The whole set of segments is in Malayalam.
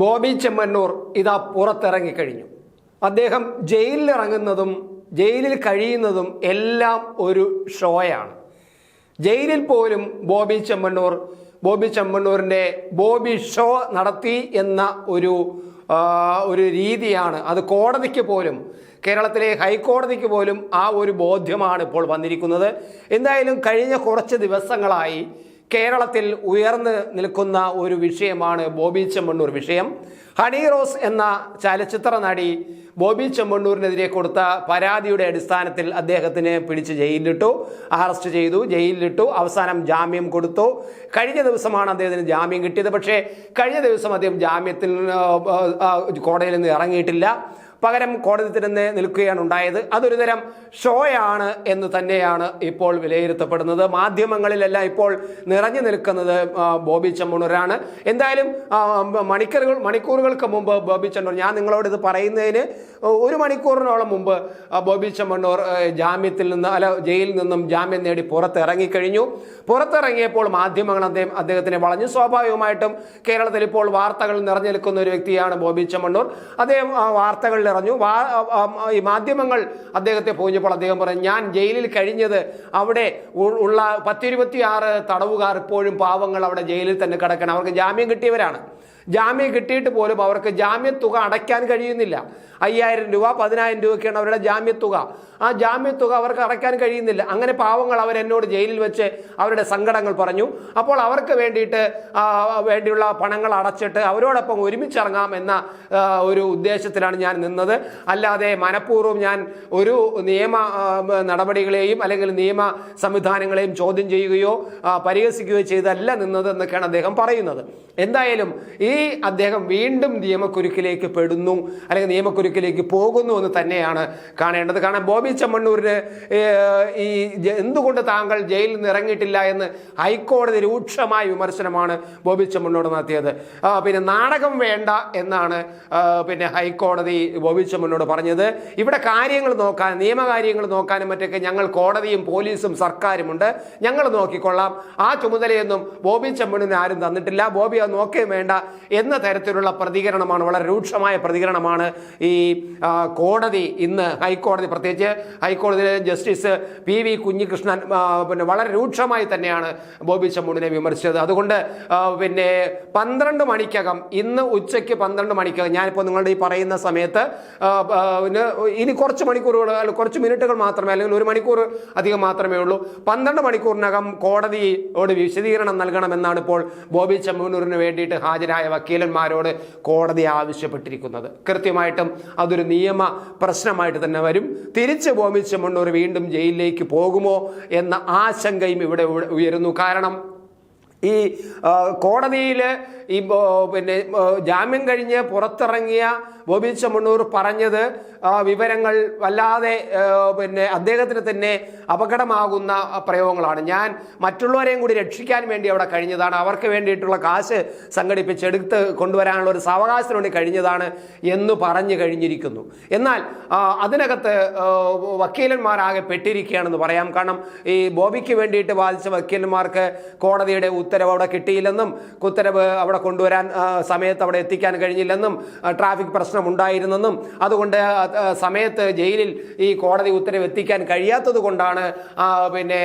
ബോബി ചെമ്മന്നൂർ ഇതാ പുറത്തിറങ്ങിക്കഴിഞ്ഞു. അദ്ദേഹം ജയിലിലിറങ്ങുന്നതും ജയിലിൽ കഴിയുന്നതും എല്ലാം ഒരു ഷോയാണ്. ജയിലിൽ പോലും ബോബി ചെമ്മണ്ണൂർ ബോബി ചെമ്മണ്ണൂരിന്റെ ബോബി ഷോ നടത്തി എന്ന ഒരു ഒരു രീതിയാണ്. അത് കോടതിക്ക് പോലും കേരളത്തിലെ ഹൈക്കോടതിക്ക് പോലും ആ ഒരു ബോധ്യമാണ് ഇപ്പോൾ വന്നിരിക്കുന്നത്. എന്തായാലും കഴിഞ്ഞ കുറച്ച് ദിവസങ്ങളായി കേരളത്തിൽ ഉയർന്നു നിൽക്കുന്ന ഒരു വിഷയമാണ് ബോബി ചെമ്മണ്ണൂർ വിഷയം. ഹണി റോസ് എന്ന ചലച്ചിത്ര നടി ബോബി ചെമ്മണ്ണൂരിനെതിരെ കൊടുത്ത പരാതിയുടെ അടിസ്ഥാനത്തിൽ അദ്ദേഹത്തിന് പിടിച്ച് ജയിലിലിട്ടു അറസ്റ്റ് ചെയ്തു ജയിലിലിട്ടു അവസാനം ജാമ്യം കൊടുത്തു. കഴിഞ്ഞ ദിവസമാണ് അദ്ദേഹത്തിന് ജാമ്യം കിട്ടിയത്. പക്ഷേ കഴിഞ്ഞ ദിവസം അദ്ദേഹം ജാമ്യത്തിൽ കോടതിയിൽ നിന്ന് ഇറങ്ങിയിട്ടില്ല. പകരം കോടതി തന്നെ നിൽക്കുകയാണ് ഉണ്ടായത്. അതൊരു തരം ഷോയാണ് എന്ന് തന്നെയാണ് ഇപ്പോൾ വിലയിരുത്തപ്പെടുന്നത്. മാധ്യമങ്ങളിലെല്ലാം ഇപ്പോൾ നിറഞ്ഞു നിൽക്കുന്നത് ബോബി ചെമ്മണൂരാണ്. എന്തായാലും മണിക്കറുകൾ മണിക്കൂറുകൾ മണിക്കൂറുകൾക്ക് മുമ്പ് ബോബി ചെമ്മണൂർ ഞാൻ നിങ്ങളോട് ഇത് പറയുന്നതിന് ഒരു മണിക്കൂറിനോളം മുമ്പ് ബോബി ചെമ്മണ്ണൂർ ജാമ്യത്തിൽ നിന്ന് അല്ല ജയിലിൽ നിന്നും ജാമ്യം നേടി പുറത്തിറങ്ങിക്കഴിഞ്ഞു. പുറത്തിറങ്ങിയപ്പോൾ മാധ്യമങ്ങൾ അദ്ദേഹം അദ്ദേഹത്തിനെ വളഞ്ഞു. സ്വാഭാവികമായിട്ടും കേരളത്തിൽ ഇപ്പോൾ വാർത്തകൾ നിറഞ്ഞു നിൽക്കുന്ന ഒരു വ്യക്തിയാണ് ബോബി ചെമ്മണ്ണൂർ അദ്ദേഹം വാർത്തകളിൽ ആ, ഈ മാധ്യമങ്ങൾ അദ്ദേഹത്തെ പോഞ്ഞപ്പോൾ അദ്ദേഹം പറഞ്ഞു ഞാൻ ജയിലിൽ കഴിഞ്ഞത് അവിടെ ഉള്ള പത്തിരുപത്തി ആറ് തടവുകാർ ഇപ്പോഴും പാവങ്ങൾ അവിടെ ജയിലിൽ തന്നെ കിടക്കണം. അവർക്ക് ജാമ്യം കിട്ടിയവരാണ്. ജാമ്യം കിട്ടിയിട്ട് പോലും അവർക്ക് ജാമ്യത്തുക അടയ്ക്കാൻ കഴിയുന്നില്ല. അയ്യായിരം രൂപ പതിനായിരം രൂപയ്ക്കാണ് അവരുടെ ജാമ്യത്തുക ആ ജാമ്യത്തുക അവർക്ക് അടയ്ക്കാൻ കഴിയുന്നില്ല. അങ്ങനെ പാവങ്ങൾ അവരെന്നോട് ജയിലിൽ വെച്ച് അവരുടെ സങ്കടങ്ങൾ പറഞ്ഞു. അപ്പോൾ അവർക്ക് വേണ്ടിയിട്ട് വേണ്ടിയുള്ള പണങ്ങൾ അടച്ചിട്ട് അവരോടൊപ്പം ഒരുമിച്ചിറങ്ങാം എന്ന ഒരു ഉദ്ദേശത്തിലാണ് ഞാൻ നിന്നത്. അല്ലാതെ മനഃപൂർവം ഞാൻ ഒരു നിയമ നടപടികളെയും അല്ലെങ്കിൽ നിയമ സംവിധാനങ്ങളെയും ചോദ്യം ചെയ്യുകയോ പരിഹസിക്കുകയോ ചെയ്തല്ല നിന്നത് എന്നൊക്കെയാണ് അദ്ദേഹം പറയുന്നത്. എന്തായാലും ഈ അദ്ദേഹം വീണ്ടും നിയമക്കുരുക്കിലേക്ക് പെടുന്നു അല്ലെങ്കിൽ നിയമക്കുരുക്കിലേക്ക് പോകുന്നു എന്ന് തന്നെയാണ് കാണേണ്ടത്. കാരണം ബോബി ചെമ്മണ്ണൂരിന് ഈ എന്തുകൊണ്ട് താങ്കൾ ജയിലിൽ നിന്ന് ഇറങ്ങിയിട്ടില്ല എന്ന് ഹൈക്കോടതി രൂക്ഷമായ വിമർശനമാണ് ബോബി ചെമ്മണ്ണൂർ നടത്തിയത്. പിന്നെ നാടകം വേണ്ട എന്നാണ് പിന്നെ ഹൈക്കോടതി ബോബി ചെമ്മണ്ണോട് പറഞ്ഞത്. ഇവിടെ കാര്യങ്ങൾ നോക്കാൻ നിയമകാര്യങ്ങൾ നോക്കാനും മറ്റൊക്കെ ഞങ്ങൾ കോടതിയും പോലീസും സർക്കാരുമുണ്ട്. ഞങ്ങൾ നോക്കിക്കൊള്ളാം. ആ ചുമതലയൊന്നും ബോബി ചമ്മണ്ണിന് ആരും തന്നിട്ടില്ല. ബോബി അത് നോക്കുകയും വേണ്ട. എന്ന തരത്തിലുള്ള പ്രതികരണമാണ് വളരെ രൂക്ഷമായ പ്രതികരണമാണ് ഈ കോടതി ഇന്ന് ഹൈക്കോടതി പ്രത്യേകിച്ച് ഹൈക്കോടതിയിലെ ജസ്റ്റിസ് പി വി കുഞ്ഞികൃഷ്ണൻ പിന്നെ വളരെ രൂക്ഷമായി തന്നെയാണ് ബോബി ചമ്മൂടിനെ വിമർശിച്ചത്. അതുകൊണ്ട് പിന്നെ പന്ത്രണ്ട് മണിക്കകം ഇന്ന് ഉച്ചയ്ക്ക് പന്ത്രണ്ട് മണിക്കകം ഞാനിപ്പോൾ നിങ്ങളുടെ ഈ പറയുന്ന സമയത്ത് ഇനി കുറച്ച് മണിക്കൂറുകൾ അല്ലെങ്കിൽ കുറച്ച് മിനിറ്റുകൾ മാത്രമേ അല്ലെങ്കിൽ ഒരു മണിക്കൂർ അധികം മാത്രമേ ഉള്ളൂ. പന്ത്രണ്ട് മണിക്കൂറിനകം കോടതിയോട് വിശദീകരണം നൽകണമെന്നാണ് ഇപ്പോൾ ബോബി ചമ്മൂനൂറിന് വേണ്ടിയിട്ട് ഹാജരായ വക്കീലന്മാരോട് കോടതി ആവശ്യപ്പെട്ടിരിക്കുന്നത്. കൃത്യമായിട്ടും അതൊരു നിയമ പ്രശ്നമായിട്ട് തന്നെ വരും. തിരിച്ച് ബോമിച്ച് ചെമ്മണ്ണൂർ വീണ്ടും ജയിലിലേക്ക് പോകുമോ എന്ന ആശങ്കയും ഇവിടെ ഉയരുന്നു. കാരണം ഈ കോടതിയിൽ ഈ പിന്നെ ജാമ്യം കഴിഞ്ഞ് പുറത്തിറങ്ങിയ ബോബി ചമ്മണ്ണൂർ പറഞ്ഞത് വിവരങ്ങൾ വല്ലാതെ പിന്നെ അദ്ദേഹത്തിന് തന്നെ അപകടമാകുന്ന പ്രയോഗങ്ങളാണ്. ഞാൻ മറ്റുള്ളവരെയും കൂടി രക്ഷിക്കാൻ വേണ്ടി അവിടെ കഴിഞ്ഞതാണ്. അവർക്ക് വേണ്ടിയിട്ടുള്ള കാശ് സംഘടിപ്പിച്ചെടുത്ത് കൊണ്ടുവരാനുള്ള ഒരു സാവകാശത്തിന് വേണ്ടി കഴിഞ്ഞതാണ് എന്ന് പറഞ്ഞു കഴിഞ്ഞിരിക്കുന്നു. എന്നാൽ അതിനകത്ത് വക്കീലന്മാരാകെ പെട്ടിരിക്കുകയാണെന്ന് പറയാം. കാരണം ഈ ബോബിക്ക് വേണ്ടിയിട്ട് വാദിച്ച വക്കീലന്മാർക്ക് കോടതിയുടെ ഉത്തരവ് അവിടെ കിട്ടിയില്ലെന്നും ഉത്തരവ് അവിടെ കൊണ്ടുവരാൻ സമയത്ത് അവിടെ എത്തിക്കാൻ കഴിഞ്ഞില്ലെന്നും ട്രാഫിക് പ്രശ്നം ഉണ്ടായിരുന്നെന്നും അതുകൊണ്ട് സമയത്ത് ജയിലിൽ ഈ കോടതി ഉത്തരവ് എത്തിക്കാൻ കഴിയാത്തത് കൊണ്ടാണ് പിന്നെ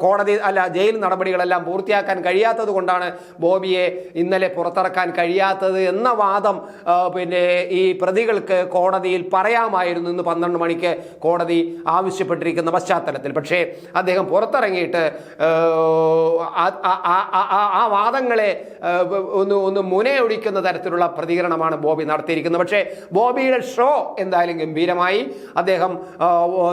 കോടതി അല്ല ജയിൽ നടപടികളെല്ലാം പൂർത്തിയാക്കാൻ കഴിയാത്തത് കൊണ്ടാണ് ബോബിയെ ഇന്നലെ പുറത്തിറക്കാൻ കഴിയാത്തത് എന്ന വാദം പിന്നെ ഈ പ്രതികൾക്ക് കോടതിയിൽ പറയാമായിരുന്നു ഇന്ന് പന്ത്രണ്ട് മണിക്ക് കോടതി ആവശ്യപ്പെട്ടിരിക്കുന്ന പശ്ചാത്തലത്തിൽ. പക്ഷേ അദ്ദേഹം പുറത്തിറങ്ങിയിട്ട് ആ, വാദങ്ങളെ ഒന്ന് ഒന്ന് മുനയൊടിക്കുന്ന തരത്തിലുള്ള പ്രതികരണമാണ് ബോബി നടത്തിയിരിക്കുന്നത്. പക്ഷേ ബോബിയുടെ ഷോ എന്തായാലും ഗംഭീരമായി അദ്ദേഹം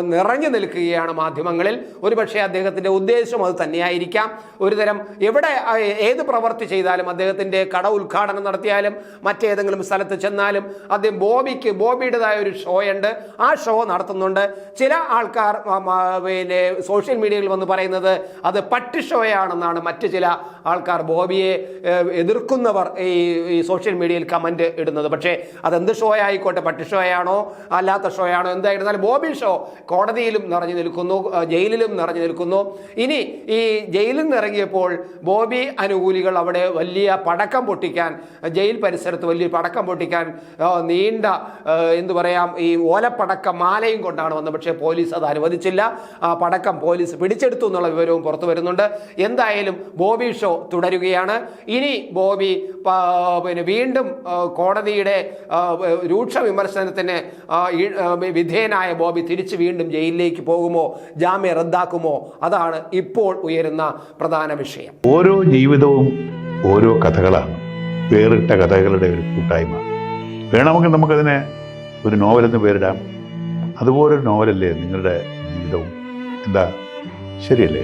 നിറഞ്ഞു നിൽക്കുകയാണ് മാധ്യമങ്ങളിൽ. ഒരുപക്ഷെ അദ്ദേഹത്തിന്റെ ഉദ്ദേശം അത് തന്നെയായിരിക്കാം. ഒരുതരം എവിടെ ഏത് പ്രവൃത്തി ചെയ്താലും അദ്ദേഹത്തിന്റെ കട ഉദ്ഘാടനം നടത്തിയാലും മറ്റേതെങ്കിലും സ്ഥലത്ത് ചെന്നാലും അദ്ദേഹം ബോബിക്ക് ബോബിയുടേതായ ഒരു ഷോ ഉണ്ട്. ആ ഷോ നടത്തുന്നുണ്ട്. ചില ആൾക്കാർ പിന്നെ സോഷ്യൽ മീഡിയയിൽ വന്ന് പറയുന്നത് അത് പട്ടി ഷോയാണെന്നാണ് മറ്റു ചില ആൾക്കാർ ബോബിയെ എതിർക്കുന്നവർ ഈ സോഷ്യൽ മീഡിയയിൽ കമന്റ് ഇടുന്നത്. പക്ഷേ അതെന്ത് ഷോ ആയിക്കോട്ടെ പട്ടി ഷോ ആണോ അല്ലാത്ത ഷോ ആണോ എന്തായിരുന്നാലും ബോബി ഷോ കോടതിയിലും നിറഞ്ഞു നിൽക്കുന്നു ജയിലിലും നിറഞ്ഞു നിൽക്കുന്നു. ഇനി ഈ ജയിലിൽ നിറങ്ങിയപ്പോൾ ബോബി അനുകൂലികൾ അവിടെ വലിയ പടക്കം പൊട്ടിക്കാൻ ജയിൽ പരിസരത്ത് വലിയ പടക്കം പൊട്ടിക്കാൻ നീണ്ട എന്തു പറയാം ഈ ഓലപ്പടക്കം മാലയും കൊണ്ടാണ് വന്നത്. പക്ഷേ പോലീസ് അത് അനുവദിച്ചില്ല. ആ പടക്കം പോലീസ് പിടിച്ചെടുത്തു എന്നുള്ള വിവരവും പുറത്തു വരുന്നുണ്ട്. എന്തായാലും ബോബി ഷോ തുടരുകയാണ്. ഇനി ബോബി പിന്നെ വീണ്ടും കോടതിയുടെ രൂക്ഷ വിമർശനത്തിന് വിധേയനായ ബോബി തിരിച്ച് വീണ്ടും ജയിലിലേക്ക് പോകുമോ? ജാമ്യം റദ്ദാക്കുമോ? അതാണ് ഇപ്പോൾ ഉയരുന്ന പ്രധാന വിഷയം. ഓരോ ജീവിതവും ഓരോ കഥകളാണ്. വേറിട്ട കഥകളുടെ ഒരു കൂട്ടായ്മ. വേണമെങ്കിൽ നമുക്കതിനെ ഒരു നോവലെന്ന് പേരിടാം. അതുപോലൊരു നോവലല്ലേ നിങ്ങളുടെ ജീവിതവും? എന്താ? ശരിയല്ലേ?